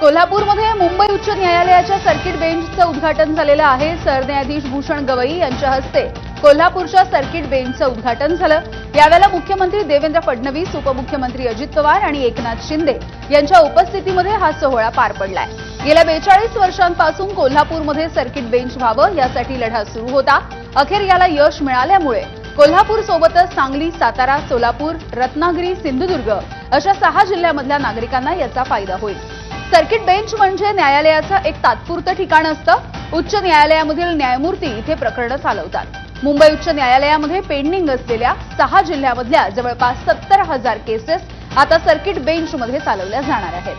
कोल्हापूरमध्ये मुंबई उच्च न्यायालयाच्या सर्किट बेंचचं उद्घाटन झालेलं आहे. सरन्यायाधीश भूषण गवई यांच्या हस्ते कोल्हापूरच्या सर्किट बेंचचं उद्घाटन झालं. यावेळेला मुख्यमंत्री देवेंद्र फडणवीस उपमुख्यमंत्री अजित पवार आणि एकनाथ शिंदे यांच्या उपस्थितीमध्ये हा सोहळा पार पडलाय. गेल्या बेचाळीस वर्षांपासून कोल्हापूरमध्ये सर्किट बेंच व्हावं यासाठी लढा सुरू होता. अखेर याला यश मिळाल्यामुळे कोल्हापूरसोबतच सांगली सातारा सोलापूर रत्नागिरी सिंधुदुर्ग अशा सहा जिल्ह्यामधल्या नागरिकांना याचा फायदा होईल. सर्किट बेंच म्हणजे न्यायालयाचं एक तात्पुरतं ठिकाण असतं. उच्च न्यायालयामधील न्यायमूर्ती इथे प्रकरणं चालवतात. मुंबई उच्च न्यायालयामध्ये पेंडिंग असलेल्या सहा जिल्ह्यामधल्या जवळपास सत्तर हजार केसेस आता सर्किट बेंचमध्ये चालवल्या जाणार आहेत.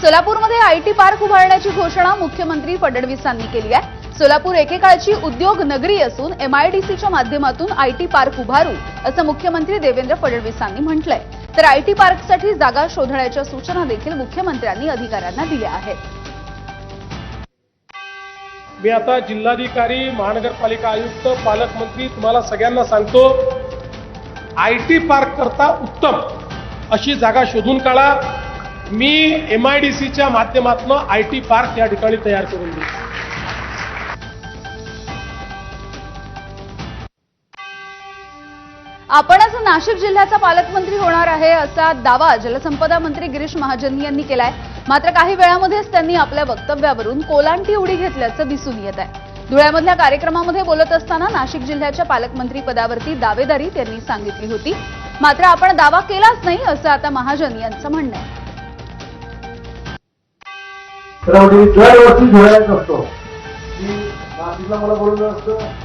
सोलापूरमध्ये आयटी पार्क उभारण्याची घोषणा मुख्यमंत्री फडणवीसांनी केली आहे. सोलापूर एकेकाळची उद्योग नगरी असून एमआयडीसीच्या माध्यमातून आयटी पार्क उभारू असं मुख्यमंत्री देवेंद्र फडणवीसांनी म्हटलंय. तर आयटी पार्कसाठी जागा शोधण्याच्या सूचना देखील मुख्यमंत्र्यांनी अधिकाऱ्यांना दिल्या आहेत. मी आता जिल्हाधिकारी महानगरपालिका आयुक्त पालकमंत्री तुम्हाला सगळ्यांना सांगतो आय टी पार्क करता उत्तम अशी जागा शोधून काढा. मी एम आय डी माध्यमातून आय टी पार्क या ठिकाणी तयार करून देईन. आपणच नाशिक जिल्ह्याचा पालकमंत्री होणार आहे असा दावा जलसंपदा मंत्री गिरीश महाजन यांनी केलाय. मात्र काही वेळामध्येच त्यांनी आपल्या वक्तव्यावरून कोलांटी उडी घेतल्याचं दिसून येत आहे. धुळ्यामधल्या कार्यक्रमामध्ये बोलत असताना नाशिक जिल्ह्याच्या पालकमंत्री पदावरती दावेदारी त्यांनी सांगितली होती. मात्र आपण दावा केलाच नाही असं आता महाजन यांचं म्हणणं आहे. दरवर्षी धुळ्यात असतो की नाशिकला मला बोलवलं असतं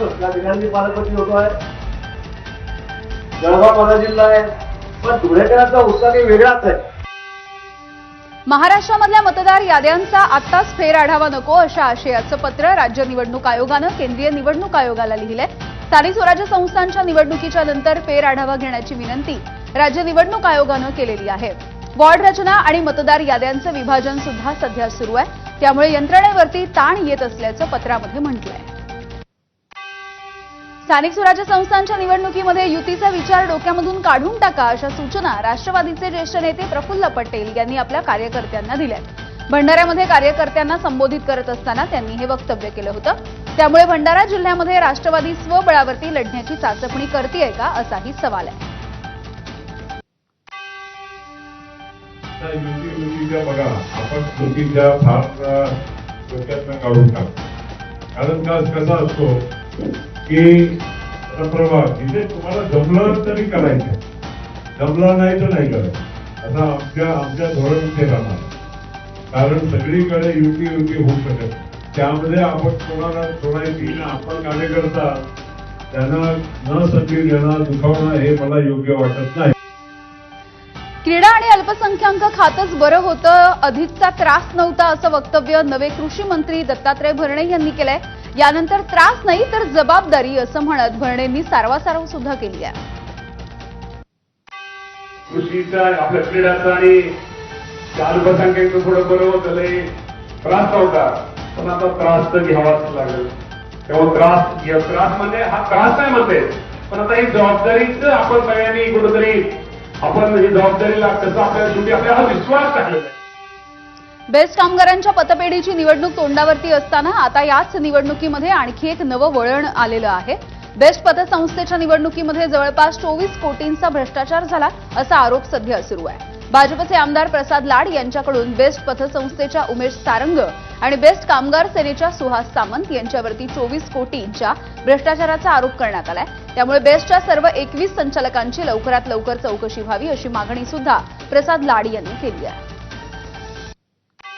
त्या ठिकाणी पालकमंत्री होतो आहे. जळगाव माझा जिल्हा आहे. पण धुळेकरांचा उत्साह काही वेगळाच आहे. महाराष्ट्रामधल्या मतदार याद्यांचा आत्ताच फेर आढावा नको अशा आशयाचं पत्र राज्य निवडणूक आयोगानं केंद्रीय निवडणूक आयोगाला लिहिलंय. स्थानिक स्वराज्य संस्थांच्या निवडणुकीच्या नंतर फेर आढावा घेण्याची विनंती राज्य निवडणूक आयोगानं केलेली आहे. वॉर्ड रचना आणि मतदार याद्यांचं विभाजन सुद्धा सध्या सुरू आहे. त्यामुळे यंत्रणेवरती ताण येत असल्याचं पत्रामध्ये म्हटलंय. स्थानिक स्वराज्य संस्थांच्या निवडणुकीमध्ये युतीचा विचार डोक्यामधून काढून टाका अशा सूचना राष्ट्रवादीचे ज्येष्ठ नेते प्रफुल्ल पटेल यांनी आपल्या कार्यकर्त्यांना दिल्या भंडाऱ्यामध्ये कार्यकर्त्यांना संबोधित करत असताना त्यांनी हे वक्तव्य केलं होतं. त्यामुळे भंडारा जिल्ह्यामध्ये राष्ट्रवादी स्वबळावरती लढण्याची चाचपणी करतेय का असाही सवाल आहे. बघा आपण चुकीच्या फार डोक्यातनं काढून टाकतो. कारण का असतो? की प्रभाग इथे तुम्हाला जमलं तरी करायचं जमलं नाही तर नाही करायचं. आता आमच्या आमच्या धोरण ते राहणार. कारण सगळीकडे युती युती होऊ शकत त्यामध्ये आपण कोणाला सोडायची ना आपण कार्यकर्ता त्यांना न सचिव देणं दुखावणं हे मला योग्य वाटत नाही. क्रीडा आणि अल्पसंख्याक खातच बरं होतं. अधिकचा त्रास नव्हता असं वक्तव्य नवे कृषी मंत्री दत्तात्रय भरणे यांनी केलंय. यानंतर त्रास नाही तर जबाबदारी असं म्हणत भरणेंनी सारवासारव सुद्धा केली आहे. कृषीचा आपल्या क्रीडाचा आणि अल्पसंख्याक थोडं बरं होत त्रास नव्हता पण आता त्रास तर घ्यावाच लागेल. तेव्हा त्रास त्रास म्हणजे हा त्रास नाही म्हणते. पण आता ही जबाबदारीच आपण सगळ्यांनी कुठेतरी आपण ही जबाबदारीला लागतं तसं आपल्या शेवटी आपल्याला हा विश्वास टाकलेला आहे. बेस्ट कामगारांच्या पतपेढीची निवडणूक तोंडावरती असताना आता याच निवडणुकीमध्ये आणखी एक नवं वळण आलेलं आहे. बेस्ट पतसंस्थेच्या निवडणुकीमध्ये जवळपास चोवीस कोटींचा भ्रष्टाचार झाला असा आरोप सध्या सुरू आहे. भाजपचे आमदार प्रसाद लाड यांच्याकडून बेस्ट पथसंस्थेच्या उमेश सारंग आणि बेस्ट कामगार सेनेच्या सुहास सामंत यांच्यावरती चोवीस कोटींच्या भ्रष्टाचाराचा आरोप करण्यात आलाय. त्यामुळे बेस्टच्या सर्व एकवीस संचालकांची लवकरात लवकर चौकशी व्हावी अशी मागणी सुद्धा प्रसाद लाड यांनी केली आहे.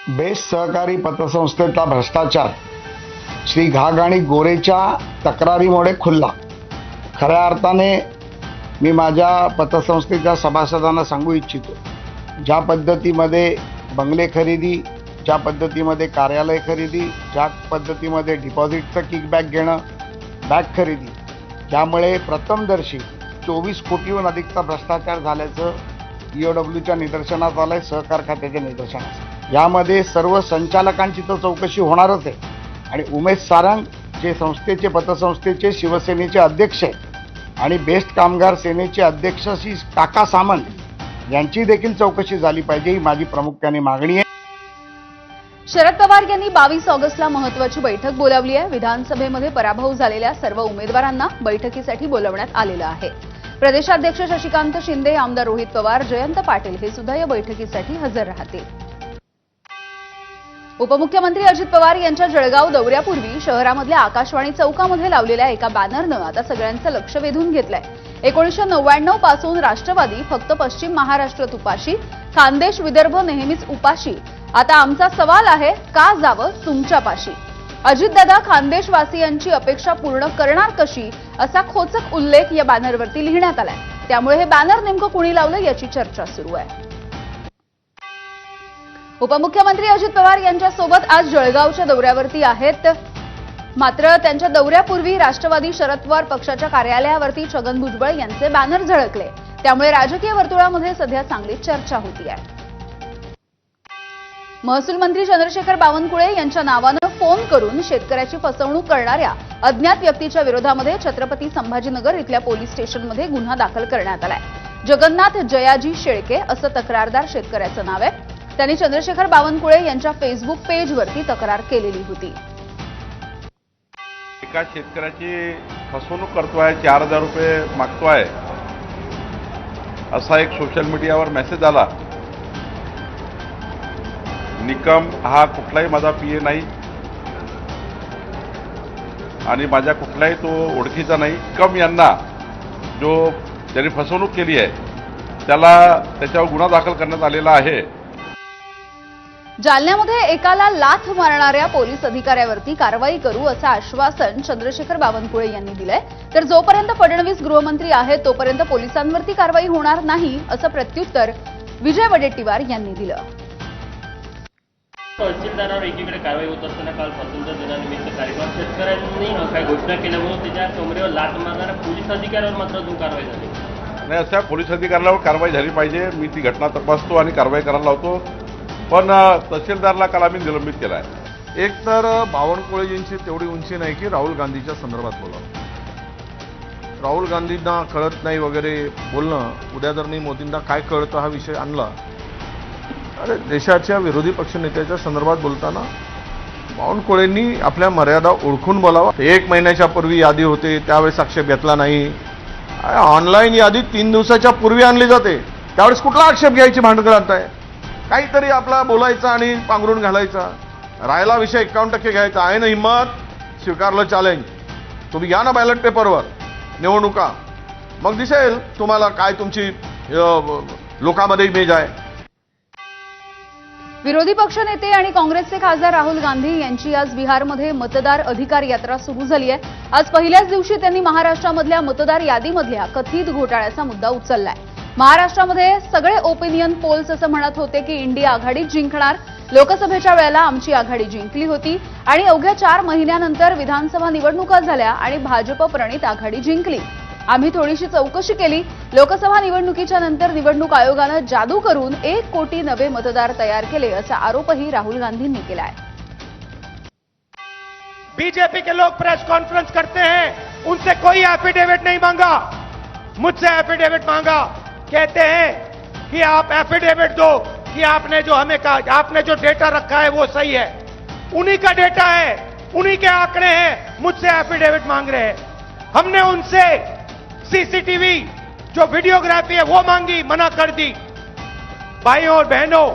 बेस्ट सहकारी पतसंस्थेतला भ्रष्टाचार. श्री घाग आणि गोरेच्या तक्रारीमुळे खुलला. खऱ्या अर्थाने मी माझ्या पतसंस्थेच्या सभासदांना सांगू इच्छितो. ज्या पद्धतीमध्ये बंगले खरेदी ज्या पद्धतीमध्ये कार्यालय खरेदी ज्या पद्धतीमध्ये डिपॉझिटचं किकबॅक घेणं बॅग खरेदी त्यामुळे प्रथमदर्शी चोवीस कोटीहून अधिकचा भ्रष्टाचार झाल्याचं ईओडब्ल्यूच्या निदर्शनात डब्ल्यूच्या आहे सहकार खात्याच्या निदर्शनात. यामध्ये सर्व संचालकांची तर चौकशी होणारच आहे. आणि उमेश सारंग जे संस्थेचे पतसंस्थेचे शिवसेनेचे अध्यक्ष आहेत आणि बेस्ट कामगार सेनेचे अध्यक्ष श्री काका सामंत यांची देखील चौकशी झाली पाहिजे ही माझी प्रामुख्याने मागणी आहे. शरद पवार यांनी बावीस ऑगस्टला महत्वाची बैठक बोलावली आहे. विधानसभेमध्ये पराभव झालेल्या सर्व उमेदवारांना बैठकीसाठी बोलवण्यात आलेलं आहे. प्रदेशाध्यक्ष शशिकांत शिंदे आमदार रोहित पवार जयंत पाटील हे सुद्धा या बैठकीसाठी हजर राहतील. उपमुख्यमंत्री अजित पवार यांच्या जळगाव दौऱ्यापूर्वी शहरामधल्या आकाशवाणी चौकामध्ये लावलेल्या एका बॅनरनं आता सगळ्यांचं लक्ष वेधून घेतलंय. एकोणीसशे नव्याण्णवपासून राष्ट्रवादी फक्त पश्चिम महाराष्ट्रात उपाशी खानदेश विदर्भ नेहमीच उपाशी. आता आमचा सवाल आहे का जावं तुमच्या पाशी? अजितदादा खानदेशवासियांची अपेक्षा पूर्ण करणार कशी? असा खोचक उल्लेख या बॅनरवरती लिहिण्यात आलाय. त्यामुळे हे बॅनर नेमकं कुणी लावलं याची चर्चा सुरू आहे. उपमुख्यमंत्री अजित पवार यांच्यासोबत आज जळगावच्या दौऱ्यावरती आहेत. मात्र त्यांच्या दौऱ्यापूर्वी राष्ट्रवादी शरद पवार पक्षाच्या कार्यालयावरती छगन भुजबळ यांचे बॅनर झळकले. त्यामुळे राजकीय वर्तुळामध्ये सध्या चांगली चर्चा होती आहे महसूल मंत्री चंद्रशेखर बावनकुळे यांच्या नावानं फोन करून शेतकऱ्याची फसवणूक करणाऱ्या अज्ञात व्यक्तीच्या विरोधामध्ये छत्रपती संभाजीनगर इथल्या पोलीस स्टेशनमध्ये गुन्हा दाखल करण्यात आलाय. जगन्नाथ जयाजी शेळके असं तक्रारदार शेतकऱ्याचं नाव आहे. त्यांनी चंद्रशेखर बावनकुळे यांच्या फेसबुक पेजवरती तक्रार केलेली होती. एका शेतकऱ्याची फसवणूक करतोय चार हजार रुपये मागतोय असा एक सोशल मीडियावर मेसेज आला. निकम हा कुठलाही माझा पी ए नाही. आणि माझ्या कुठलाही तो ओळखीचा नाही. निकम यांना जो ज्यांनी फसवणूक केली आहे त्याला त्याच्यावर गुन्हा दाखल करण्यात आलेला आहे. जालन्यामध्ये एकाला लाथ मारणाऱ्या पोलीस अधिकाऱ्यावरती कारवाई करू असं आश्वासन चंद्रशेखर बावनकुळे यांनी दिलंय. तर जोपर्यंत फडणवीस गृहमंत्री आहेत तोपर्यंत पोलिसांवरती कारवाई होणार नाही असं प्रत्युत्तर विजय वडेट्टीवार यांनी दिलं. तहसीलदारावर एकीकडे कारवाई होत असताना काल स्वातंत्र्य दिनानिमित्त कार्यक्रम शेतकऱ्यांनी काही घोषणा केल्यामुळे त्याच्या कमरेवर लाट मारणाऱ्या पोलीस अधिकाऱ्यावर मात्र अजून कारवाई झाली. नाही अशा पोलीस अधिकाऱ्यावर कारवाई झाली पाहिजे. मी ती घटना तपासतो आणि कारवाई करायला लावतो. पण तहसीलदारला काल आम्ही निलंबित केला आहे एक तर बावनकुळेजींची तेवढी उंची नाही की राहुल गांधीच्या संदर्भात बोलावं. राहुल गांधींना कळत नाही वगैरे बोलणं. उद्या जर मी मोदींना काय कळतं हा विषय आणला अरे देशाच्या विरोधी पक्षनेत्याच्या संदर्भात बोलताना बावनकुळेंनी आपल्या मर्यादा ओळखून बोलावा. एक महिन्याच्या पूर्वी यादी होते त्यावेळेस आक्षेप घेतला नाही. ऑनलाईन यादी तीन दिवसाच्या पूर्वी आणली जाते. त्यावेळेस कुठला आक्षेप घ्यायची भांडगड आणताय काहीतरी आपला बोलायचा आणि पांघरून घालायचा. राहिला विषय एकावन्न टक्के घ्यायचा. आहे ना हिंमत? स्वीकारलं चॅलेंज तुम्ही या ना बॅलेट पेपरवर निवडणुका. मग दिसेल तुम्हाला काय तुमची लोकांमध्ये इमेज आहे. विरोधी पक्षनेते आणि काँग्रेसचे खासदार राहुल गांधी यांची आज बिहारमध्ये मतदार अधिकार यात्रा सुरू झाली आहे. आज पहिल्याच दिवशी त्यांनी महाराष्ट्रामधल्या मतदार यादीमधल्या कथित घोटाळ्याचा मुद्दा उचललाय. महाराष्ट्रामध्ये सगळे ओपिनियन पोल्स असं म्हणत होते की इंडिया आघाडी जिंकणार. लोकसभेच्या वेळेला आमची आघाडी जिंकली होती. आणि अवघ्या चार महिन्यानंतर विधानसभा निवडणुका झाल्या आणि भाजप प्रणित आघाडी जिंकली. आम्ही थोडीशी चौकशी केली. लोकसभा निवडणुकीच्या नंतर निवडणूक आयोगानं जादू करून एक कोटी नवे मतदार तयार केले असा आरोपही राहुल गांधींनी केलाय. बीजेपी के लोग प्रेस कॉन्फ्रेंस करते हैं. उनसे कोई एफिडेविट नहीं मांगा. मुझसे एफिडेविट मांगा. कहते हैं कि आप एफिडेविट दो कि आपने जो हमें कहा, आपने जो डेटा रखा है वो सही है। उन्हीं का डेटा है, उन्हीं के आंकड़े हैं, मुझसे एफिडेविट मांग रहे हैं। हमने उनसे सीसीटीवी जो वीडियोग्राफी है, वो मांगी, मना कर दी। भाइयों और बहनों,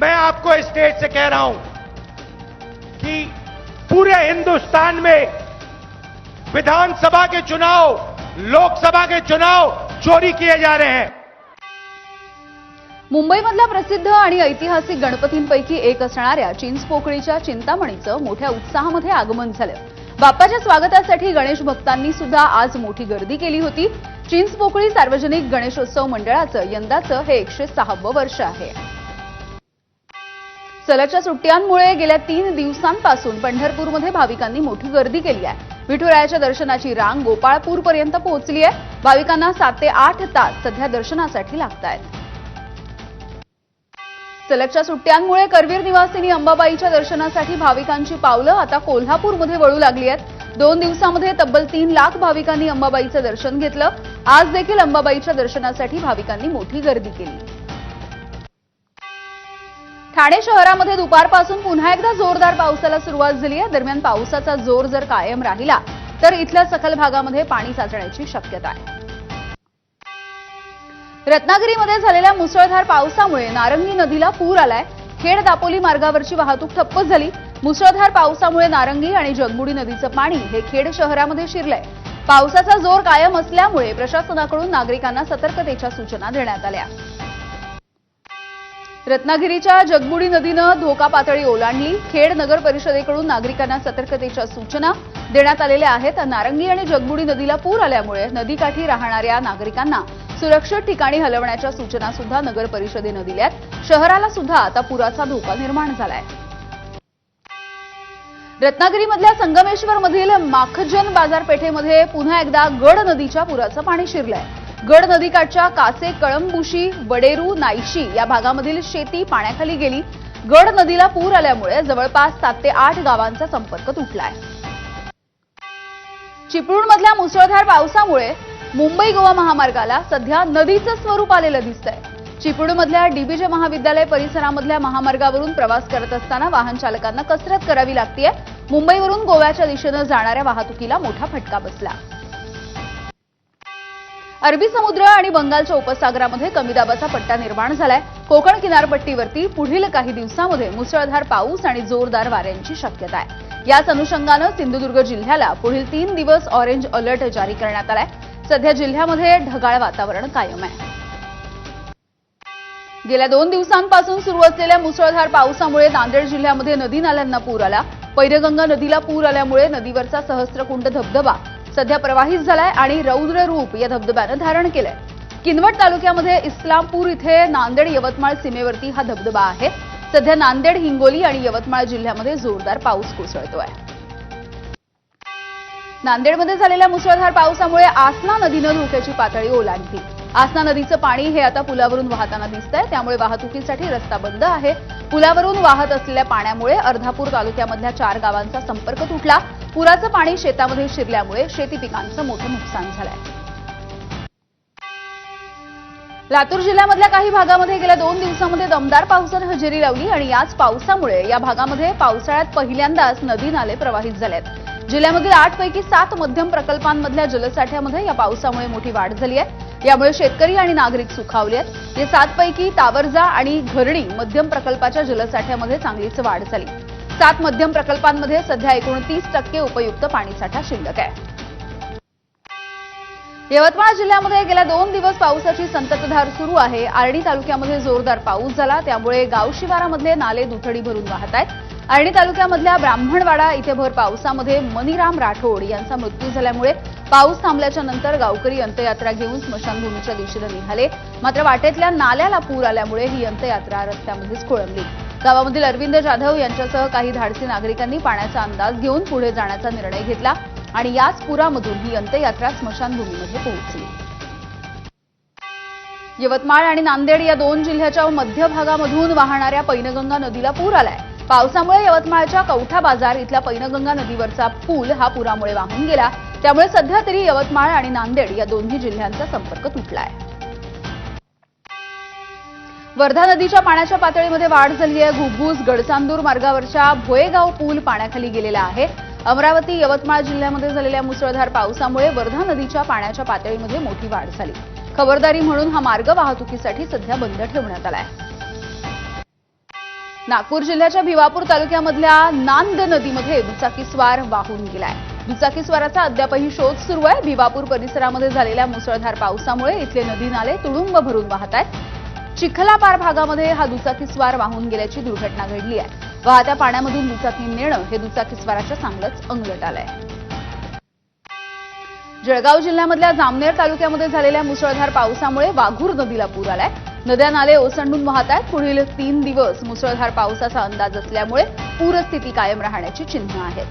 मैं आपको स्टेज से कह रहा हूँ कि पूरे हिंदुस्तान में विधानसभा के चुनाव, लोकसभा के चुनाव चोरी किए जा रहे हैं। मुंबईमधल्या प्रसिद्ध आणि ऐतिहासिक गणपतींपैकी एक असणाऱ्या चिंचपोकळीच्या चिंतामणीचं मोठ्या उत्साहामध्ये आगमन झालं. बाप्पाच्या स्वागतासाठी गणेश भक्तांनी सुद्धा आज मोठी गर्दी केली होती. चिंचपोकळी सार्वजनिक गणेशोत्सव मंडळाचं यंदाचं हे एकशे सहावं वर्ष आहे. सलगच्या सुट्ट्यांमुळे गेल्या तीन दिवसांपासून पंढरपूरमध्ये भाविकांनी मोठी गर्दी केली आहे. विठुरायाच्या दर्शनाची रांग गोपाळपूरपर्यंत पोहोचली आहे. भाविकांना सात ते आठ तास सध्या दर्शनासाठी लागत आहेत सलगच्या सुट्ट्यांमुळे करवीर निवासिनी अंबाबाईच्या दर्शनासाठी भाविकांची पावलं आता कोल्हापूरमध्ये वळू लागली आहेत. दोन दिवसामध्ये तब्बल तीन लाख भाविकांनी अंबाबाईचं दर्शन घेतलं. आज देखील अंबाबाईच्या दर्शनासाठी भाविकांनी मोठी गर्दी केली. ठाणे शहरामध्ये दुपारपासून पुन्हा एकदा जोरदार पावसाला सुरुवात झाली आहे. दरम्यान पावसाचा जोर जर कायम राहिला तर इथल्या सखल भागामध्ये पाणी साचण्याची शक्यता आहे. रत्नागिरीमध्ये झालेल्या मुसळधार पावसामुळे नारंगी नदीला पूर आलाय. खेड दापोली मार्गावरची वाहतूक ठप्प झाली. मुसळधार पावसामुळे नारंगी आणि जगबुडी नदीचं पाणी हे खेड शहरामध्ये शिरलंय. पावसाचा जोर कायम असल्यामुळे प्रशासनाकडून नागरिकांना सतर्कतेच्या सूचना देण्यात आल्या. रत्नागिरीच्या जगबुडी नदीनं धोका पातळी ओलांडली. खेड नगर परिषदेकडून नागरिकांना सतर्कतेच्या सूचना देण्यात आलेल्या आहेत. नारंगी आणि जगबुडी नदीला पूर आल्यामुळे नदीकाठी राहणाऱ्या नागरिकांना सुरक्षित ठिकाणी हलवण्याच्या सूचना सुद्धा नगर परिषदेनं दिल्यात. शहराला सुद्धा आता पुराचा धोका निर्माण झालाय. रत्नागिरीमधल्या संगमेश्वरमधील माखजन बाजारपेठेमध्ये पुन्हा एकदा गड नदीच्या पुराचं पाणी शिरलंय. गड नदीकाठच्या कासे कळंबुशी बडेरू नाईशी या भागामधील शेती पाण्याखाली गेली. गड नदीला पूर आल्यामुळे जवळपास सात ते आठ गावांचा संपर्क तुटलाय. चिपळूणमधल्या मुसळधार पावसामुळे मुंबई गोवा महामार्गाला सध्या नदीचं स्वरूप आलेलं दिसतंय. चिपळूणमधल्या डीबीजे महाविद्यालय परिसरामधल्या महामार्गावरून प्रवास करत असताना वाहन चालकांना कसरत करावी लागतीये. मुंबईवरून गोव्याच्या दिशेनं जाणाऱ्या वाहतुकीला मोठा फटका बसला. अरबी समुद्र आणि बंगालच्या उपसागरामध्ये कमी दाबाचा पट्टा निर्माण झालाय. कोकण किनारपट्टीवरती पुढील काही दिवसांमध्ये मुसळधार पाऊस आणि जोरदार वाऱ्यांची शक्यता आहे. याच अनुषंगानं सिंधुदुर्ग जिल्ह्याला पुढील तीन दिवस ऑरेंज अलर्ट जारी करण्यात आलाय. सध्या जिल्ह्यामध्ये ढगाळ वातावरण कायम आहे. गेल्या दोन दिवसांपासून सुरू असलेल्या मुसळधार पावसामुळे नांदेड जिल्ह्यामध्ये नदी नाल्यांना पूर आला. पैरगंगा नदीला पूर आल्यामुळे नदीवरचा सहस्त्रकुंड धबधबा सध्या प्रवाहित झालाय आणि रौद्र रूप या धबधब्यानं धारण केलंय. किनवट तालुक्यामध्ये इस्लामपूर इथे नांदेड यवतमाळ सीमेवरती हा धबधबा आहे. सध्या नांदेड हिंगोली आणि यवतमाळ जिल्ह्यामध्ये जोरदार पाऊस कोसळतोय. नांदेडमध्ये झालेल्या मुसळधार पावसामुळे आसना नदीनं धोक्याची पातळी ओलांडली. आसना नदीचं पाणी हे आता पुलावरून वाहताना दिसतंय. त्यामुळे वाहतुकीसाठी रस्ता बंद आहे. पुलावरून वाहत असलेल्या पाण्यामुळे अर्धापूर तालुक्यामधल्या चार गावांचा संपर्क तुटला. पुराचं पाणी शेतामध्ये शिरल्यामुळे शेती पिकांचं मोठं नुकसान झालंय. लातूर जिल्ह्यामधल्या काही भागामध्ये गेल्या दोन दिवसामध्ये दमदार पावसानं हजेरी लावली आणि याच पावसामुळे या भागामध्ये पावसाळ्यात पहिल्यांदाच नदी नाले प्रवाहित झालेत. जिल्ह्यामधील आठ पैकी सात मध्यम प्रकल्पांमधल्या जलसाठ्यामध्ये या पावसामुळे मोठी वाढ झाली आहे. यामुळे शेतकरी आणि नागरिक सुखावले आहेत. या सात पैकी तावरजा आणि घरणी मध्यम प्रकल्पाच्या जलसाठ्यामध्ये चांगलीच वाढ झाली. सात मध्यम प्रकल्पांमध्ये सध्या एकोणतीस टक्के उपयुक्त पाणीसाठा शिल्लक आहे. यवतमाळ जिल्ह्यामध्ये गेल्या दोन दिवस पावसाची संततधार सुरू आहे. आर्णी तालुक्यामध्ये जोरदार पाऊस झाला. त्यामुळे गावशिवारामधले नाले दुथडी भरून वाहत आहेत. आर्णी तालुक्यामधल्या ब्राह्मणवाडा इथे भर पावसामध्ये मनीराम राठोड यांचा मृत्यू झाल्यामुळे पाऊस थांबल्याच्या नंतर गावकरी अंत्ययात्रा घेऊन स्मशानभूमीच्या दिशेनं निघाले. मात्र वाटेतल्या नाल्याला पूर आल्यामुळे ही अंत्ययात्रा रस्त्यामध्येच खोळंबली. गावामधील अरविंद जाधव यांच्यासह काही धाडसी नागरिकांनी पाण्याचा अंदाज घेऊन पुढे जाण्याचा निर्णय घेतला आणि याच पुरामधून ही अंत्ययात्रा स्मशानभूमीमध्ये पोहोचली. यवतमाळ आणि नांदेड या दोन जिल्ह्याच्या मध्य भागामधून वाहणाऱ्या पैनगंगा नदीला पूर आलाय. पावसामुळे यवतमाळच्या कवठा बाजार इथल्या पैनगंगा नदीवरचा पूल हा पुरामुळे वाहून गेला. त्यामुळे सध्या तरी यवतमाळ आणि नांदेड या दोन्ही जिल्ह्यांचा संपर्क तुटलाय. वर्धा नदीच्या पाण्याच्या पातळीमध्ये वाढ झाली आहे घुग्गूस गडचांदूर मार्गावरच्या भोयेगाव पूल पाण्याखाली गेलेला आहे. अमरावती यवतमाळ जिल्ह्यामध्ये झालेल्या मुसळधार पावसामुळे वर्धा नदीच्या पाण्याच्या पातळीमध्ये मोठी वाढ झाली. खबरदारी म्हणून हा मार्ग वाहतुकीसाठी सध्या बंद ठेवण्यात आला आहे नागपूर जिल्ह्याच्या भिवापूर तालुक्यामधल्या नांद नदीमध्ये दुचाकीस्वार वाहून गेलाय. दुचाकीस्वाराचा अद्यापही शोध सुरू आहे. भिवापूर परिसरामध्ये झालेल्या मुसळधार पावसामुळे इथले नदी नाले तुडुंब भरून वाहत आहेत. चिखलापार भागामध्ये हा दुचाकीस्वार वाहून गेल्याची दुर्घटना घडली आहे. वाहत्या पाण्यामधून दुचाकी नेणं हे दुचाकीस्वाराच्या चांगलंच अंगलट आलंय. जळगाव जिल्ह्यामधल्या जामनेर तालुक्यामध्ये झालेल्या मुसळधार पावसामुळे वाघूर नदीला पूर आलाय. नद्या नाले ओसंडून वाहत आहेत पुढील तीन दिवस मुसळधार पावसाचा अंदाज असल्यामुळे पूरस्थिती कायम राहण्याची चिन्ह आहेत.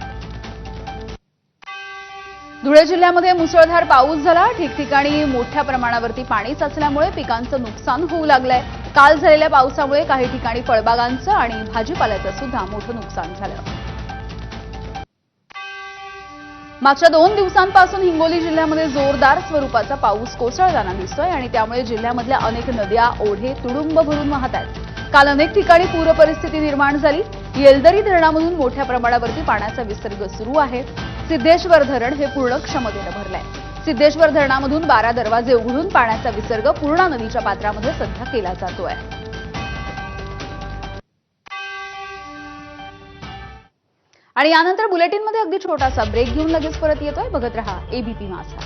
धुळे जिल्ह्यामध्ये मुसळधार पाऊस झाला. ठिकठिकाणी मोठ्या प्रमाणावरती पाणी साचल्यामुळे पिकांचं नुकसान होऊ लागलंय. काल झालेल्या पावसामुळे काही ठिकाणी फळबागांचं आणि भाजीपाल्याचं सुद्धा मोठं नुकसान झालं. मागच्या दोन दिवसांपासून हिंगोली जिल्ह्यामध्ये जोरदार स्वरूपाचा पाऊस कोसळताना दिसतोय आणि त्यामुळे जिल्ह्यामधल्या अनेक नद्या ओढे तुडुंब भरून वाहत आहेत. काल अनेक ठिकाणी पूरपरिस्थिती निर्माण झाली. येलदरी धरणामधून मोठ्या प्रमाणावरती पाण्याचा विसर्ग सुरू आहे. सिद्धेश्वर धरण हे पूर्ण क्षमतेनं भरलंय. सिद्धेश्वर धरणामधून बारा दरवाजे उघडून पाण्याचा विसर्ग पूर्णा नदीच्या पात्रामध्ये सध्या केला जातोय. आणि यानंतर बुलेटिनमध्ये अगदी छोटासा ब्रेक घेऊन लगेच परत येतोय. बघत रहा एबीपी माझा